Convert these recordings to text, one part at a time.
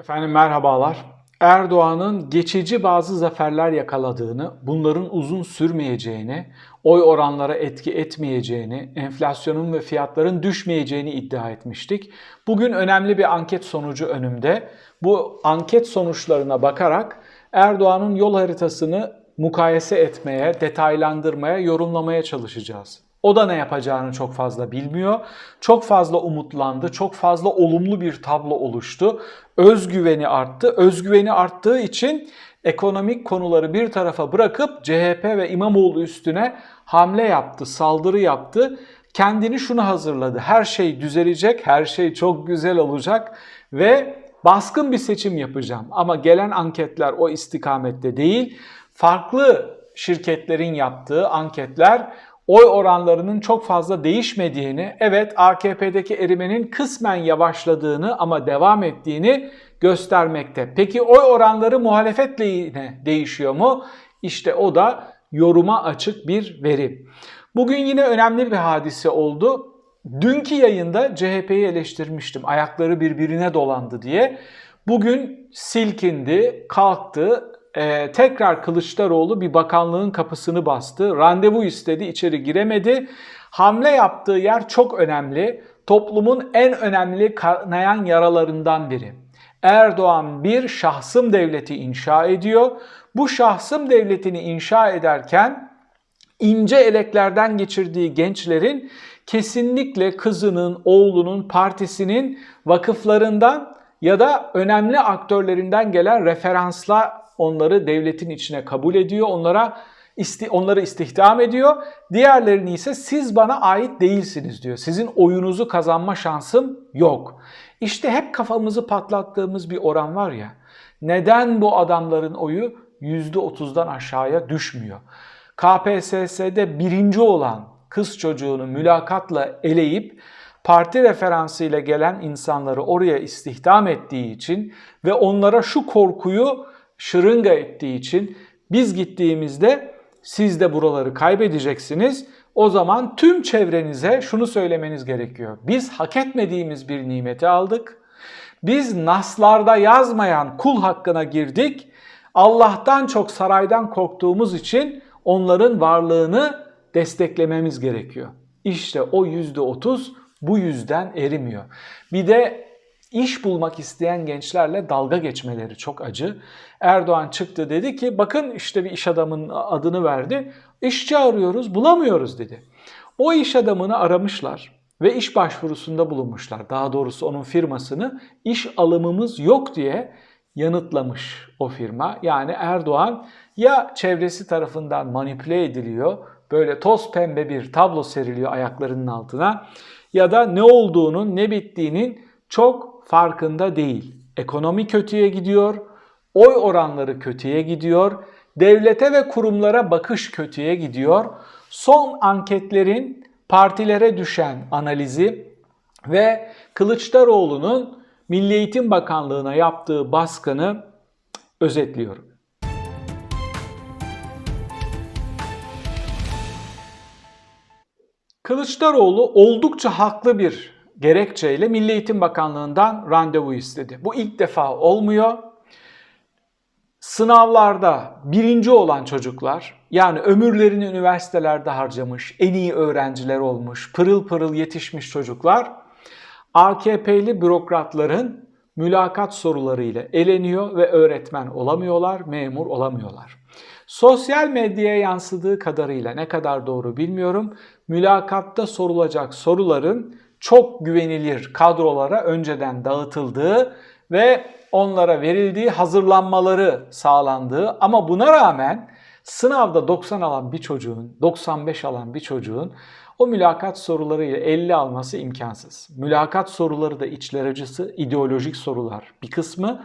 Efendim merhabalar. Erdoğan'ın geçici bazı zaferler yakaladığını, bunların uzun sürmeyeceğini, oy oranlara etki etmeyeceğini, enflasyonun ve fiyatların düşmeyeceğini iddia etmiştik. Bugün önemli bir anket sonucu önümde. Bu anket sonuçlarına bakarak Erdoğan'ın yol haritasını mukayese etmeye, detaylandırmaya, yorumlamaya çalışacağız. O da ne yapacağını çok fazla bilmiyor. Çok fazla umutlandı. Çok fazla olumlu bir tablo oluştu. Özgüveni arttı. Özgüveni arttığı için ekonomik konuları bir tarafa bırakıp CHP ve İmamoğlu üstüne hamle yaptı, saldırı yaptı. Kendini şunu hazırladı. Her şey düzelecek, her şey çok güzel olacak ve baskın bir seçim yapacağım. Ama gelen anketler o istikamette değil. Farklı şirketlerin yaptığı anketler oy oranlarının çok fazla değişmediğini, evet AKP'deki erimenin kısmen yavaşladığını ama devam ettiğini göstermekte. Peki oy oranları muhalefetle yine değişiyor mu? İşte o da yoruma açık bir veri. Bugün yine önemli bir hadise oldu. Dünkü yayında CHP'yi eleştirmiştim. Ayakları birbirine dolandı diye. Bugün silkindi, kalktı, ee, tekrar Kılıçdaroğlu bir bakanlığın kapısını bastı. Randevu istedi, içeri giremedi. Hamle yaptığı yer çok önemli. Toplumun en önemli kanayan yaralarından biri. Erdoğan bir şahsım devleti inşa ediyor. Bu şahsım devletini inşa ederken ince eleklerden geçirdiği gençlerin kesinlikle kızının, oğlunun, partisinin vakıflarından ya da önemli aktörlerinden gelen referansla onları devletin içine kabul ediyor. Onlara isti, onları istihdam ediyor. Diğerlerini ise siz bana ait değilsiniz diyor. Sizin oyunuzu kazanma şansım yok. İşte hep kafamızı patlattığımız bir oran var ya. Neden bu adamların oyu %30'dan aşağıya düşmüyor? KPSS'de birinci olan kız çocuğunu mülakatla eleyip parti referansıyla gelen insanları oraya istihdam ettiği için ve onlara şu korkuyu şırınga ettiği için biz gittiğimizde siz de buraları kaybedeceksiniz. O zaman tüm çevrenize şunu söylemeniz gerekiyor. Biz hak etmediğimiz bir nimeti aldık. Biz naslarda yazmayan kul hakkına girdik. Allah'tan çok saraydan korktuğumuz için onların varlığını desteklememiz gerekiyor. İşte o yüzde otuz bu yüzden erimiyor. Bir de iş bulmak isteyen gençlerle dalga geçmeleri çok acı. Erdoğan çıktı dedi ki bakın işte bir iş adamının adını verdi. İşçi arıyoruz bulamıyoruz dedi. O iş adamını aramışlar ve iş başvurusunda bulunmuşlar. Daha doğrusu onun firmasını iş alımımız yok diye yanıtlamış o firma. Yani Erdoğan ya çevresi tarafından manipüle ediliyor, böyle toz pembe bir tablo seriliyor ayaklarının altına ya da ne olduğunun, ne bittiğinin çok farkında değil. Ekonomi kötüye gidiyor, oy oranları kötüye gidiyor, devlete ve kurumlara bakış kötüye gidiyor. Son anketlerin partilere düşen analizi ve Kılıçdaroğlu'nun Milli Eğitim Bakanlığı'na yaptığı baskını özetliyorum. Kılıçdaroğlu oldukça haklı bir gerekçeyle Milli Eğitim Bakanlığı'ndan randevu istedi. Bu ilk defa olmuyor. Sınavlarda birinci olan çocuklar yani ömürlerini üniversitelerde harcamış, en iyi öğrenciler olmuş, pırıl pırıl yetişmiş çocuklar AKP'li bürokratların mülakat sorularıyla eleniyor ve öğretmen olamıyorlar, memur olamıyorlar. Sosyal medyaya yansıdığı kadarıyla ne kadar doğru bilmiyorum. Mülakatta sorulacak soruların çok güvenilir kadrolara önceden dağıtıldığı ve onlara verildiği hazırlanmaları sağlandığı ama buna rağmen sınavda 90 alan bir çocuğun, 95 alan bir çocuğun o mülakat sorularıyla 50 alması imkansız. Mülakat soruları da içler acısı, ideolojik sorular bir kısmı.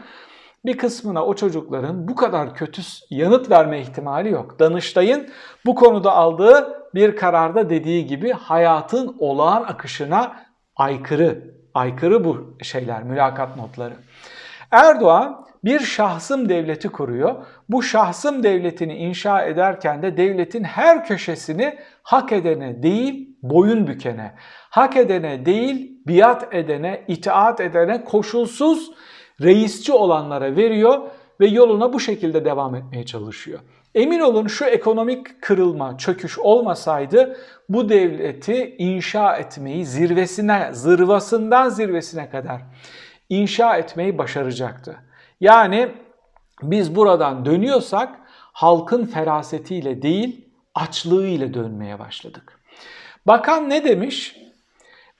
Bir kısmına o çocukların bu kadar kötü yanıt verme ihtimali yok. Danıştay'ın bu konuda aldığı bir kararda dediği gibi hayatın olağan akışına aykırı. Aykırı bu şeyler, mülakat notları. Erdoğan bir şahsım devleti kuruyor. Bu şahsım devletini inşa ederken de devletin her köşesini hak edene değil boyun bükene, hak edene değil biat edene, itaat edene koşulsuz reisçi olanlara veriyor ve yoluna bu şekilde devam etmeye çalışıyor. Emin olun şu ekonomik kırılma, çöküş olmasaydı bu devleti inşa etmeyi zirvesine, zırvasından zirvesine kadar inşa etmeyi başaracaktı. Yani biz buradan dönüyorsak halkın ferasetiyle değil açlığıyla dönmeye başladık. Bakan ne demiş?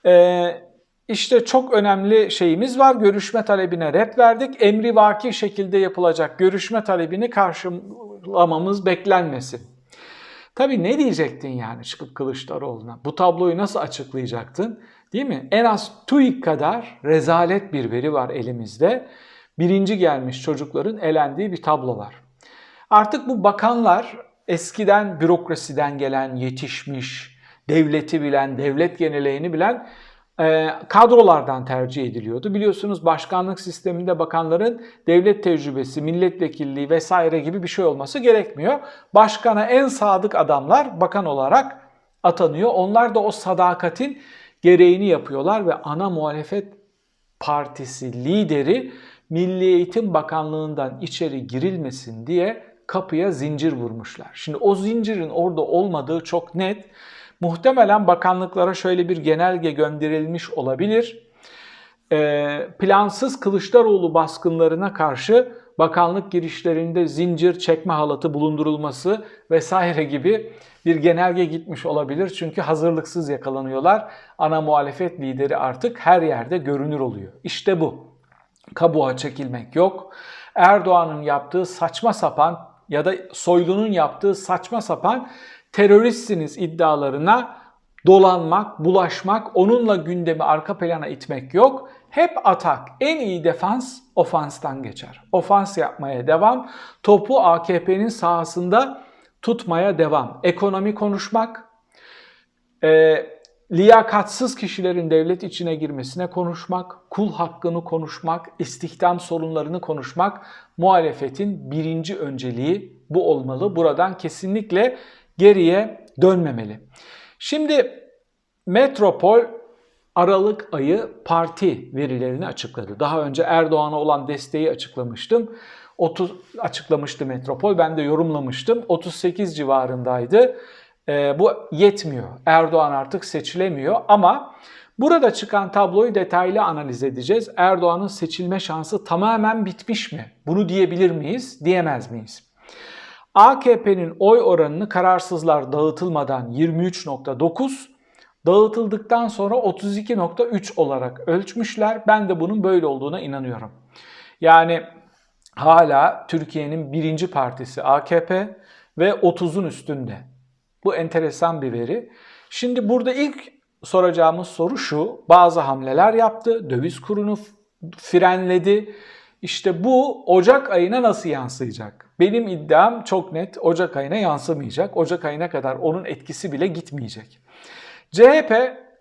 Ee, işte çok önemli şeyimiz var. Görüşme talebine red verdik. Emri vaki şekilde yapılacak görüşme talebini karşılamamız beklenmesin. Tabii ne diyecektin yani çıkıp Kılıçdaroğlu'na? Bu tabloyu nasıl açıklayacaktın? Değil mi? En az TÜİK kadar rezalet bir veri var elimizde. Birinci gelmiş çocukların elendiği bir tablo var. Artık bu bakanlar eskiden bürokrasiden gelen, yetişmiş, devleti bilen, devlet geneleğini bilen kadrolardan tercih ediliyordu. Biliyorsunuz başkanlık sisteminde bakanların devlet tecrübesi, milletvekilliği vesaire gibi bir şey olması gerekmiyor. Başkana en sadık adamlar bakan olarak atanıyor. Onlar da o sadakatin gereğini yapıyorlar ve ana muhalefet partisi lideri Milli Eğitim Bakanlığı'ndan içeri girilmesin diye kapıya zincir vurmuşlar. Şimdi o zincirin orada olmadığı çok net. Muhtemelen bakanlıklara şöyle bir genelge gönderilmiş olabilir. Ee, plansız Kılıçdaroğlu baskınlarına karşı bakanlık girişlerinde zincir çekme halatı bulundurulması vesaire gibi bir genelge gitmiş olabilir. Çünkü hazırlıksız yakalanıyorlar. Ana muhalefet lideri artık her yerde görünür oluyor. İşte bu. Kabuğa çekilmek yok. Erdoğan'ın yaptığı saçma sapan ya da Soylu'nun yaptığı saçma sapan teröristsiniz iddialarına dolanmak, bulaşmak, onunla gündemi arka plana itmek yok. Hep atak. En iyi defans ofanstan geçer. Ofans yapmaya devam. Topu AKP'nin sahasında tutmaya devam. Ekonomi konuşmak, e, liyakatsız kişilerin devlet içine girmesine konuşmak, kul hakkını konuşmak, istihdam sorunlarını konuşmak muhalefetin birinci önceliği bu olmalı. Buradan kesinlikle geriye dönmemeli. Şimdi Metropol Aralık ayı parti verilerini açıkladı. Daha önce Erdoğan'a olan desteği açıklamıştım. 30 açıklamıştı Metropol. Ben de yorumlamıştım. 38 civarındaydı. E, bu yetmiyor. Erdoğan artık seçilemiyor ama burada çıkan tabloyu detaylı analiz edeceğiz. Erdoğan'ın seçilme şansı tamamen bitmiş mi? Bunu diyebilir miyiz? Diyemez miyiz? AKP'nin oy oranını kararsızlar dağıtılmadan 23.9, dağıtıldıktan sonra 32.3 olarak ölçmüşler. Ben de bunun böyle olduğuna inanıyorum. Yani hala Türkiye'nin birinci partisi AKP ve 30'un üstünde. Bu enteresan bir veri. Şimdi burada ilk soracağımız soru şu. Bazı hamleler yaptı. Döviz kurunu frenledi. İşte bu Ocak ayına nasıl yansıyacak? Benim iddiam çok net. Ocak ayına yansımayacak. Ocak ayına kadar onun etkisi bile gitmeyecek. CHP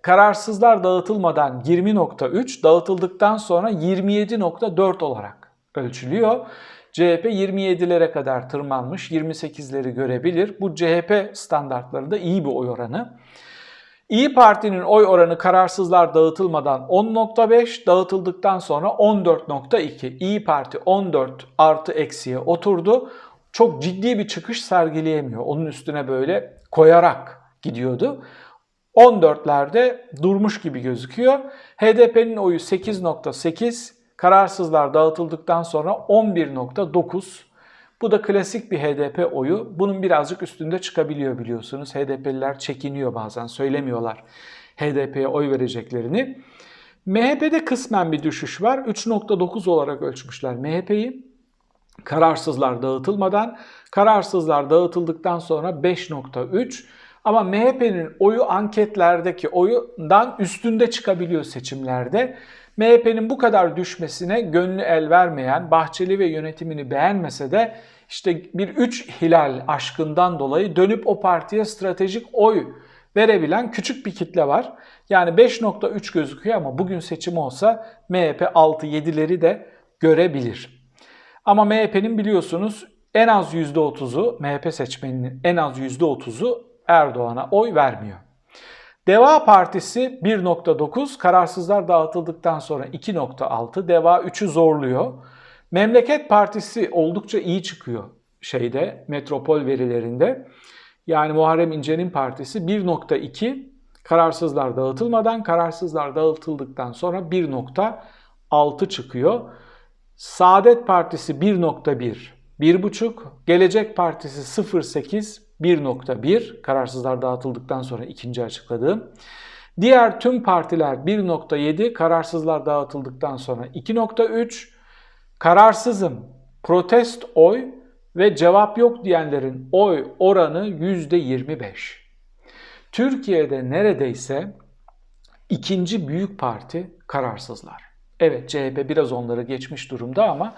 kararsızlar dağıtılmadan 20.3, dağıtıldıktan sonra 27.4 olarak ölçülüyor. CHP 27'lere kadar tırmanmış, 28'leri görebilir. Bu CHP standartlarında iyi bir oy oranı. İyi Parti'nin oy oranı kararsızlar dağıtılmadan 10.5, dağıtıldıktan sonra 14.2. İyi Parti 14 artı eksiye oturdu. Çok ciddi bir çıkış sergileyemiyor. Onun üstüne böyle koyarak gidiyordu. 14'lerde durmuş gibi gözüküyor. HDP'nin oyu 8.8, Kararsızlar dağıtıldıktan sonra 11.9. Bu da klasik bir HDP oyu. Bunun birazcık üstünde çıkabiliyor biliyorsunuz. HDP'liler çekiniyor bazen, söylemiyorlar HDP'ye oy vereceklerini. MHP'de kısmen bir düşüş var. 3.9 olarak ölçmüşler MHP'yi. Kararsızlar dağıtılmadan, kararsızlar dağıtıldıktan sonra 5.3. Ama MHP'nin oyu anketlerdeki oyundan üstünde çıkabiliyor seçimlerde. MHP'nin bu kadar düşmesine gönlü el vermeyen, Bahçeli ve yönetimini beğenmese de işte bir üç hilal aşkından dolayı dönüp o partiye stratejik oy verebilen küçük bir kitle var. Yani 5.3 gözüküyor ama bugün seçim olsa MHP 6-7'leri de görebilir. Ama MHP'nin biliyorsunuz en az %30'u, MHP seçmeninin en az %30'u Erdoğan'a oy vermiyor. Deva Partisi 1.9, kararsızlar dağıtıldıktan sonra 2.6, Deva 3'ü zorluyor. Memleket Partisi oldukça iyi çıkıyor şeyde, metropol verilerinde. Yani Muharrem İnce'nin partisi 1.2, kararsızlar dağıtılmadan, kararsızlar dağıtıldıktan sonra 1.6 çıkıyor. Saadet Partisi 1.1, 1.5, Gelecek Partisi 0.8, 1.1 kararsızlar dağıtıldıktan sonra ikinci açıkladığım. Diğer tüm partiler 1.7 kararsızlar dağıtıldıktan sonra 2.3 kararsızım protest oy ve cevap yok diyenlerin oy oranı %25. Türkiye'de neredeyse ikinci büyük parti kararsızlar. Evet CHP biraz onları geçmiş durumda ama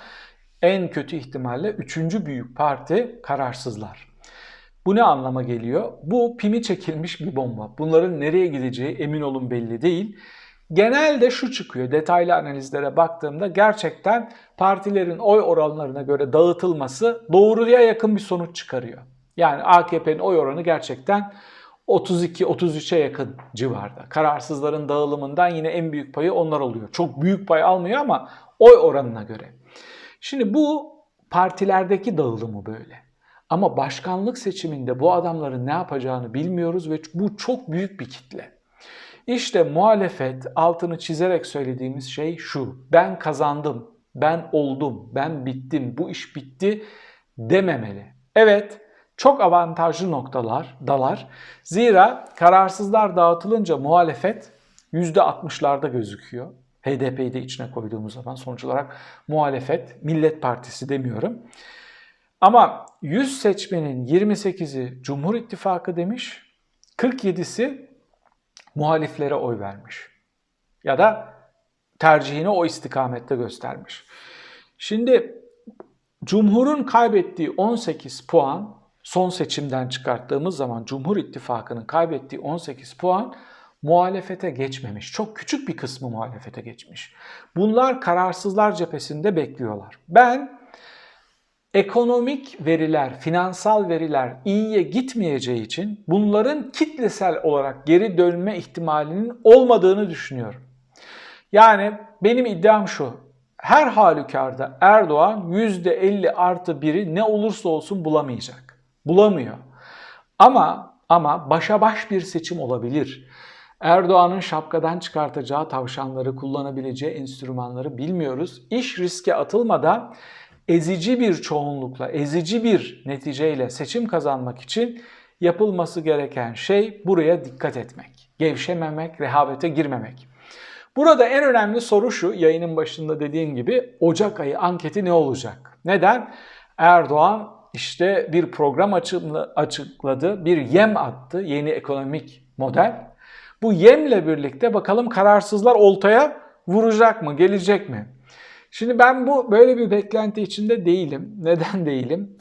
en kötü ihtimalle üçüncü büyük parti kararsızlar. Bu ne anlama geliyor? Bu pimi çekilmiş bir bomba. Bunların nereye gideceği emin olun belli değil. Genelde şu çıkıyor. Detaylı analizlere baktığımda gerçekten partilerin oy oranlarına göre dağıtılması doğruya yakın bir sonuç çıkarıyor. Yani AKP'nin oy oranı gerçekten 32-33'e yakın civarda. Kararsızların dağılımından yine en büyük payı onlar oluyor. Çok büyük pay almıyor ama oy oranına göre. Şimdi bu partilerdeki dağılımı böyle. Ama başkanlık seçiminde bu adamların ne yapacağını bilmiyoruz ve bu çok büyük bir kitle. İşte muhalefet altını çizerek söylediğimiz şey şu. Ben kazandım, ben oldum, ben bittim, bu iş bitti dememeli. Evet, çok avantajlı noktalar, dalar. Zira kararsızlar dağıtılınca muhalefet %60'larda gözüküyor. HDP'yi de içine koyduğumuz zaman sonuç olarak muhalefet, Millet Partisi demiyorum. Ama 100 seçmenin 28'i Cumhur İttifakı demiş, 47'si muhaliflere oy vermiş. Ya da tercihini o istikamette göstermiş. Şimdi Cumhur'un kaybettiği 18 puan son seçimden çıkarttığımız zaman Cumhur İttifakı'nın kaybettiği 18 puan muhalefete geçmemiş. Çok küçük bir kısmı muhalefete geçmiş. Bunlar kararsızlar cephesinde bekliyorlar. Ben ekonomik veriler, finansal veriler iyiye gitmeyeceği için bunların kitlesel olarak geri dönme ihtimalinin olmadığını düşünüyorum. Yani benim iddiam şu. Her halükarda Erdoğan %50 artı 1'i ne olursa olsun bulamayacak. Bulamıyor. Ama ama başa baş bir seçim olabilir. Erdoğan'ın şapkadan çıkartacağı tavşanları, kullanabileceği enstrümanları bilmiyoruz. İş riske atılmadan ezici bir çoğunlukla, ezici bir neticeyle seçim kazanmak için yapılması gereken şey buraya dikkat etmek. Gevşememek, rehavete girmemek. Burada en önemli soru şu, yayının başında dediğim gibi Ocak ayı anketi ne olacak? Neden? Erdoğan işte bir program açıkladı, bir yem attı, yeni ekonomik model. Bu yemle birlikte bakalım kararsızlar oltaya vuracak mı, gelecek mi? Şimdi ben bu böyle bir beklenti içinde değilim. Neden değilim?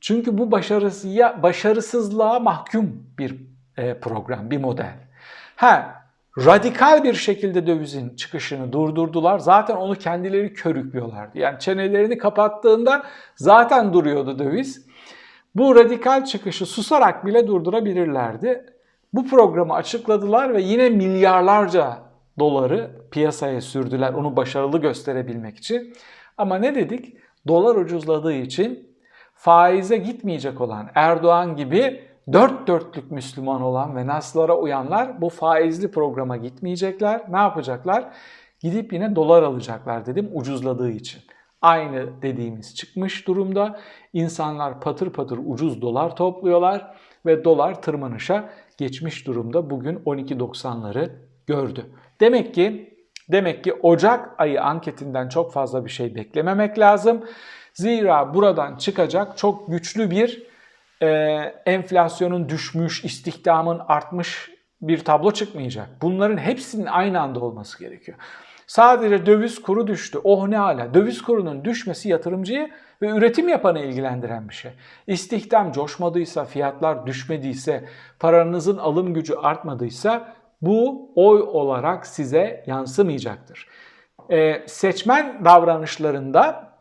Çünkü bu başarısıya, başarısızlığa mahkum bir e, program, bir model. Ha, radikal bir şekilde dövizin çıkışını durdurdular. Zaten onu kendileri körüklüyorlardı. Yani çenelerini kapattığında zaten duruyordu döviz. Bu radikal çıkışı susarak bile durdurabilirlerdi. Bu programı açıkladılar ve yine milyarlarca doları piyasaya sürdüler onu başarılı gösterebilmek için. Ama ne dedik? Dolar ucuzladığı için faize gitmeyecek olan Erdoğan gibi dört dörtlük Müslüman olan ve naslara uyanlar bu faizli programa gitmeyecekler. Ne yapacaklar? Gidip yine dolar alacaklar dedim ucuzladığı için. Aynı dediğimiz çıkmış durumda. İnsanlar patır patır ucuz dolar topluyorlar ve dolar tırmanışa geçmiş durumda. Bugün 12.90'ları gördü. Demek ki demek ki Ocak ayı anketinden çok fazla bir şey beklememek lazım. Zira buradan çıkacak çok güçlü bir e, enflasyonun düşmüş, istihdamın artmış bir tablo çıkmayacak. Bunların hepsinin aynı anda olması gerekiyor. Sadece döviz kuru düştü. Oh ne hala. Döviz kurunun düşmesi yatırımcıyı ve üretim yapanı ilgilendiren bir şey. İstihdam coşmadıysa, fiyatlar düşmediyse, paranızın alım gücü artmadıysa bu oy olarak size yansımayacaktır. Ee, seçmen davranışlarında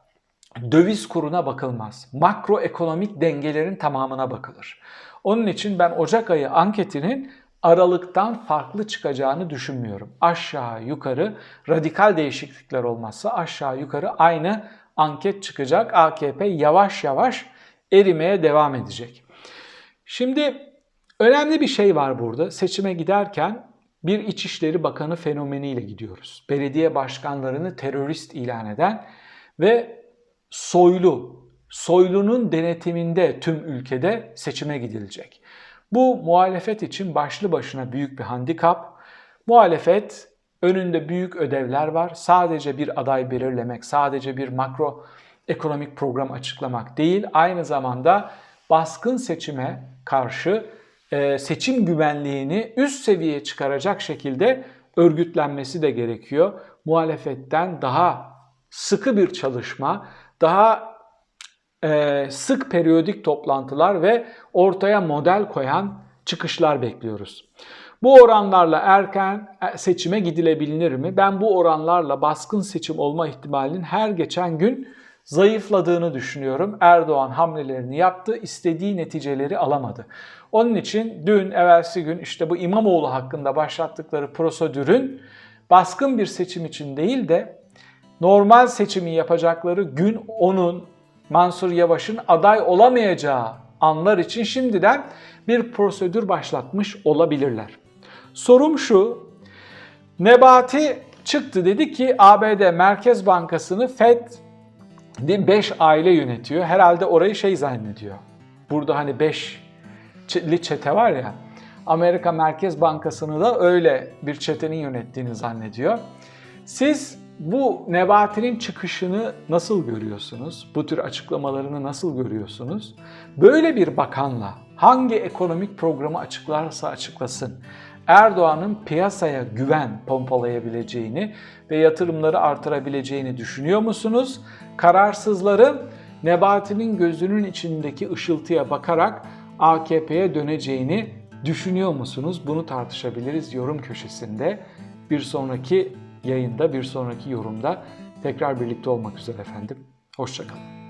döviz kuruna bakılmaz. Makroekonomik dengelerin tamamına bakılır. Onun için ben Ocak ayı anketinin aralıktan farklı çıkacağını düşünmüyorum. Aşağı yukarı radikal değişiklikler olmazsa aşağı yukarı aynı anket çıkacak. AKP yavaş yavaş erimeye devam edecek. Şimdi önemli bir şey var burada. Seçime giderken bir İçişleri Bakanı fenomeniyle gidiyoruz. Belediye başkanlarını terörist ilan eden ve soylu, soylunun denetiminde tüm ülkede seçime gidilecek. Bu muhalefet için başlı başına büyük bir handikap. Muhalefet önünde büyük ödevler var. Sadece bir aday belirlemek, sadece bir makro ekonomik program açıklamak değil, aynı zamanda baskın seçime karşı e, seçim güvenliğini üst seviyeye çıkaracak şekilde örgütlenmesi de gerekiyor. Muhalefetten daha sıkı bir çalışma, daha e, sık periyodik toplantılar ve ortaya model koyan çıkışlar bekliyoruz. Bu oranlarla erken e, seçime gidilebilir mi? Ben bu oranlarla baskın seçim olma ihtimalinin her geçen gün zayıfladığını düşünüyorum. Erdoğan hamlelerini yaptı, istediği neticeleri alamadı. Onun için dün, evvelsi gün işte bu İmamoğlu hakkında başlattıkları prosedürün baskın bir seçim için değil de normal seçimi yapacakları gün onun Mansur Yavaş'ın aday olamayacağı anlar için şimdiden bir prosedür başlatmış olabilirler. Sorum şu, Nebati çıktı dedi ki ABD Merkez Bankası'nı FED 5 aile yönetiyor. Herhalde orayı şey zannediyor. Burada hani 5'li çete var ya. Amerika Merkez Bankası'nı da öyle bir çetenin yönettiğini zannediyor. Siz bu Nebati'nin çıkışını nasıl görüyorsunuz? Bu tür açıklamalarını nasıl görüyorsunuz? Böyle bir bakanla hangi ekonomik programı açıklarsa açıklasın Erdoğan'ın piyasaya güven pompalayabileceğini ve yatırımları artırabileceğini düşünüyor musunuz? Kararsızların Nebati'nin gözünün içindeki ışıltıya bakarak AKP'ye döneceğini düşünüyor musunuz? Bunu tartışabiliriz yorum köşesinde. Bir sonraki yayında, bir sonraki yorumda tekrar birlikte olmak üzere efendim. Hoşçakalın.